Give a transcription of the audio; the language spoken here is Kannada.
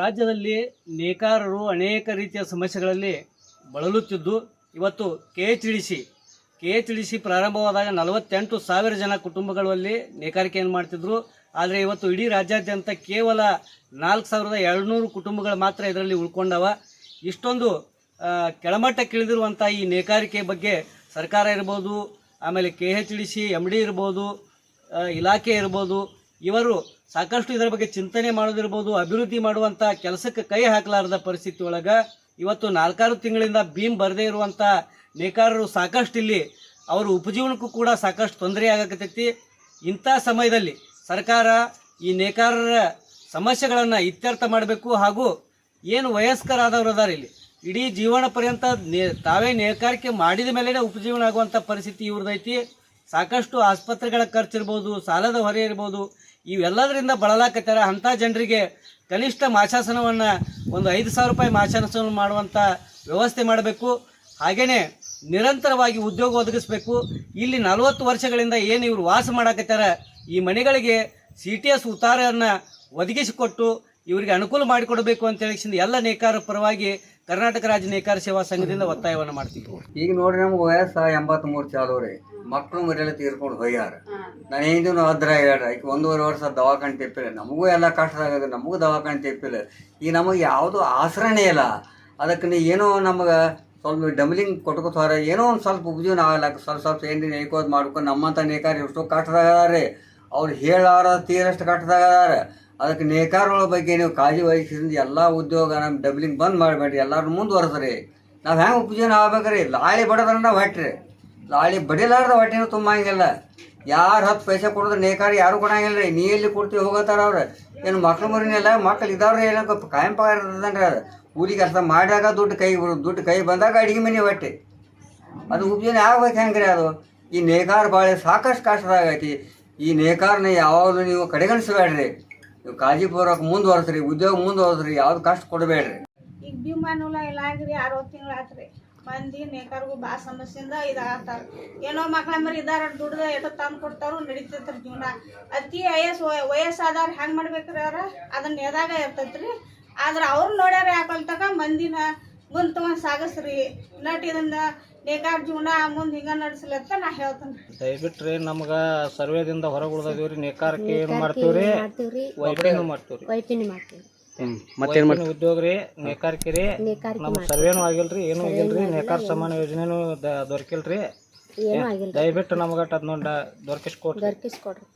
ರಾಜ್ಯದಲ್ಲಿ ನೇಕಾರರು ಅನೇಕ ರೀತಿಯ ಸಮಸ್ಯೆಗಳಲ್ಲಿ ಬಳಲುತ್ತಿದ್ದು, ಇವತ್ತು K H D C K H D C ಪ್ರಾರಂಭವಾದಾಗ ನಲವತ್ತೆಂಟು ಸಾವಿರ ಜನ ಕುಟುಂಬಗಳಲ್ಲಿ ನೇಕಾರಿಕೆಯನ್ನು ಮಾಡ್ತಿದ್ರು. ಆದರೆ ಇವತ್ತು ಇಡೀ ರಾಜ್ಯಾದ್ಯಂತ ಕೇವಲ ನಾಲ್ಕು ಸಾವಿರದ ಎರಡುನೂರು ಕುಟುಂಬಗಳು ಮಾತ್ರ ಇದರಲ್ಲಿ ಉಳ್ಕೊಂಡವ. ಇಷ್ಟೊಂದು ಕೆಳಮಟ್ಟಕ್ಕಿಳಿದಿರುವಂಥ ಕೆಳಮಟ್ಟಕ್ಕೆ ಈ ನೇಕಾರಿಕೆ ಬಗ್ಗೆ ಸರ್ಕಾರ ಇರ್ಬೋದು, ಆಮೇಲೆ K H D C M D ಇರ್ಬೋದು ಇಲಾಖೆ ಇರ್ಬೋದು ಇವರು ಸಾಕಷ್ಟು ಇದರ ಬಗ್ಗೆ ಚಿಂತನೆ ಮಾಡೋದಿರ್ಬೋದು, ಅಭಿವೃದ್ಧಿ ಮಾಡುವಂಥ ಕೆಲಸಕ್ಕೆ ಕೈ ಹಾಕಲಾರದ ಪರಿಸ್ಥಿತಿ ಒಳಗೆ ಇವತ್ತು ನಾಲ್ಕಾರು ತಿಂಗಳಿಂದ ಭೀಮ್ ಬರದೇ ಇರುವಂಥ ನೇಕಾರರು ಸಾಕಷ್ಟು ಇಲ್ಲಿ ಅವರ ಉಪಜೀವನಕ್ಕೂ ಕೂಡ ಸಾಕಷ್ಟು ತೊಂದರೆ ಆಗಕತ್ತೈತಿ. ಇಂಥ ಸಮಯದಲ್ಲಿ ಸರ್ಕಾರ ಈ ನೇಕಾರರ ಸಮಸ್ಯೆಗಳನ್ನು ಇತ್ಯರ್ಥ ಮಾಡಬೇಕು ಹಾಗೂ ಏನು ವಯಸ್ಕರಾದವರು ಅದಾರ ಇಲ್ಲಿ. ಇಡೀ ಜೀವನ ಪರ್ಯಂತ ನೇ, ತಾವೇ ನೇಕಾರಿಕೆ ಮಾಡಿದ ಮೇಲೇ ಉಪಜೀವನ ಆಗುವಂಥ ಪರಿಸ್ಥಿತಿ ಇವ್ರದೈತಿ. ಸಾಕಷ್ಟು ಆಸ್ಪತ್ರೆಗಳ ಖರ್ಚಿರ್ಬೋದು, ಸಾಲದ ಹೊರೆ ಇರ್ಬೋದು, ಇವೆಲ್ಲದರಿಂದ ಬಳಲಾಕತ್ತಾರೆ ಅಂಥ ಜನರಿಗೆ ಕನಿಷ್ಠ ಮಾಶಾಸನವನ್ನು ಒಂದು ಐದು ಸಾವಿರ ರೂಪಾಯಿ ಮಾಶಾಸನ ಮಾಡುವಂಥ ವ್ಯವಸ್ಥೆ ಮಾಡಬೇಕು. ಹಾಗೆಯೇ ನಿರಂತರವಾಗಿ ಉದ್ಯೋಗ ಒದಗಿಸ್ಬೇಕು. ಇಲ್ಲಿ ನಲವತ್ತು ವರ್ಷಗಳಿಂದ ಏನು ಇವರು ವಾಸ ಮಾಡಾಕತ್ತಾರ, ಈ ಮನೆಗಳಿಗೆ ಸಿ ಟಿ ಎಸ್ ಉತ್ತಾರವನ್ನು ಒದಗಿಸಿಕೊಟ್ಟು ಇವರಿಗೆ ಅನುಕೂಲ ಮಾಡಿಕೊಡಬೇಕು ಅಂತ ಹೇಳಿ ಎಲ್ಲ ನೇಕಾರ ಪರವಾಗಿ ಕರ್ನಾಟಕ ರಾಜ್ಯ ನೇಕಾರ ಸೇವಾ ಸಂಘದಿಂದ ಒತ್ತಾಯವನ್ನು ಮಾಡ್ತೀವಿ. ಈಗ ನೋಡ್ರಿ ನಮ್ಗೆ ವಯಸ್ಸ ಎಂಬತ್ಮೂರು ಚಾಲು ರೀ. ಮಕ್ಕಳು ಮರಿಯಲ್ಲಿ ತೀರ್ಕೊಂಡು ಹೋಗ್ಯಾರ. ನಾನು ಹಿಂದಿನ ಅದ್ರ ಹೇಳ್ರಿ ಆಕೆ ಒಂದೂವರೆ ವರ್ಷ ದವಾಖಾನೆ ತೆಪ್ಪಿಲ್ಲ. ನಮಗೂ ಎಲ್ಲ ಕಷ್ಟದಾಗದ. ನಮಗೂ ದವಾಖಾನೆ ತೆಪ್ಪಿಲ್ಲ. ಈಗ ನಮಗೆ ಯಾವುದು ಆಸರಣೆ ಇಲ್ಲ. ಅದಕ್ಕೆ ನೀ ಏನೋ ನಮಗೆ ಸ್ವಲ್ಪ ಡಮ್ಲಿಂಗ್ ಕೊಟ್ಕೋತಾರೆ. ಏನೋ ಒಂದು ಸ್ವಲ್ಪ ಉಪಜೀವನ ಆಗಲ್ಲ ಸ್ವಲ್ಪ ಸ್ವಲ್ಪ ಏನು ನೇಕೋದು ಮಾಡ್ಕೊಂಡು ನಮ್ಮಂಥ ನೇಕಾರ ಎಷ್ಟೋ ಕಷ್ಟದಾಗದಾರೆ ಅವ್ರು ಹೇಳಾರ ತೀರಷ್ಟು ಕಷ್ಟದಾಗದಾರ ಅದಕ್ಕೆ ನೇಕಾರಗಳ ಬಗ್ಗೆ ನೀವು ಕಾಳಜಿ ವಹಿಸಿದ್ರಿಂದ ಎಲ್ಲ ಉದ್ಯೋಗ ನಮ್ಮ ಡಬ್ಲಿಂಗ್ ಬಂದ್ ಮಾಡಬೇಡ್ರಿ ಎಲ್ಲರೂ ಮುಂದುವರೆಸ್ರಿ. ನಾವು ಹೆಂಗೆ ಉಪಜೀವನ ಆಗ್ಬೇಕ್ರಿ? ಲಾಳಿ ಬಡದ್ರ ನಾವು ಲಾಳಿ ಬಡಿಲಾರ್ದ ಹೊಟ್ಟೆನೂ ತುಂಬಂಗಿಲ್ಲ ಯಾರು ಹತ್ತು ಪೈಸೆ ಕೊಡಿದ್ರೆ ನೇಕಾರ ಯಾರು ಕೊಡಂಗಿಲ್ಲ ರೀ ನೀ ಎಲ್ಲಿ ಕೊಡ್ತೀವಿ ಹೋಗತ್ತಾರ ಅವ್ರು. ಏನು ಮಕ್ಳು ಮರಿನೆಲ್ಲ ಮಕ್ಳು ಇದಾವ್ರಿ ಏನೋ ಕಾಯಂ ಪಗಾರ ಇರ್ತದನ್ರಿ ಅದು. ಕೂಲಿ ಕೆಲಸ ಮಾಡಿದಾಗ ದುಡ್ಡು ಕೈ ಬರೋದು ದುಡ್ಡು ಕೈ ಬಂದಾಗ ಅಡಿಗೆ ಮನೆ ಹೊಟ್ಟೆ ಅದು ಉಪಜೀವನ ಆಗ್ಬೇಕು ಹೆಂಗ್ರಿ ಅದು? ಈ ನೇಕಾರ ಭಾಳ ಸಾಕಷ್ಟು ಕಷ್ಟದಾಗೈತಿ. ಈ ನೇಕಾರನ ಯಾವಾಗಲೂ ನೀವು ಕಡೆಗಣಿಸಬೇಡ್ರಿ. ನೀವು ಕಾಳಜಿಪೂರ್ವಕ ಮುಂದುವರೆಸ್ರಿ, ಉದ್ಯೋಗ ಮುಂದುವರೆಸ್ರಿ, ಯಾವ್ದು ಕಷ್ಟ ಕೊಡಬೇಡ್ರಿ. ಈಗ ಭೀಮಾನುಲ ಎಲ್ಲ ಆಗ್ರಿ ಅರವತ್ತು ತಿಂಗಳು ಆತ್ರಿ. ಮಂದಿ ನೇಕಾರಿಗೂ ಭಾಳ ಸಮಸ್ಯೆಯಿಂದ ಇದಾಗ್ತಾರ. ಏನೋ ಮಕ್ಳ ಮರಿ ಇದಾರ ದುಡ್ದ ಎಷ್ಟೋ ತಂದು ಕೊಡ್ತಾರೋ ನಡೀತೈತ್ರಿ ಜೀವನ. ಅತಿ ವಯಸ್ಸು ವಯಸ್ಸಾದವ್ರು ಹೆಂಗೆ ಮಾಡ್ಬೇಕ್ರಿ ಅವ್ರ? ಅದನ್ನ ಎದಾಗ ಇರ್ತೈತ್ರಿ. ಆದ್ರೆ ಅವ್ರು ನೋಡ್ಯಾರ ಯಾಕಲ್ತಕ ಮಂದಿನ ಮುಂದೆ ತಗೊಂಡ್ ಸಾಗಸ್ರಿ. ನಟ್ ಇದನ್ನ ನೇಕಾರ ಜೀವನ ಮುಂದೆ ಹಿಂಗ ನಡೆಸಲತ್ತ ನಾ ಹೇಳ್ತೇನೆ. ದಯವಿಟ್ಟು ರೀ ನಮ್ಗೆ ಸರ್ವೇದಿಂದ ಹೊರಗೆ ಉಳ್ದದೀವಿ ರೀ ನೇಕಾರಕ್ಕೆ ಏನು ಮಾಡ್ತೀವಿ ಮಾಡ್ತೀವ್ರಿ. ಮಾಡ್ತೀವಿ ರೀ ವೈಪಿನಿ ಮಾಡ್ತೀವಿ ಮತ್ತೇನು ವೈಟಿನ ಉದ್ಯೋಗ ರೀ ನೇಕಾರಿಕೆ ರೀ ನಮ್ ನಮ್ಗೆ ಸರ್ವೇನೂ ಆಗಿಲ್ರಿ ಏನೂ ಆಗಿಲ್ರಿ ನೇಕಾರ ಸಮಾನ ಯೋಜನೆನೂ ದ- ದೊರಕಿಲ್ರಿ. ದಯವಿಟ್ಟು ನಮ್ಗಟ್ ಅದನ್ನೊಂದು ದೊರಕಿಸ್ಕೊಡ್ರಿ ದೊರಕಿಸ್ಕೊಡ್ರಿ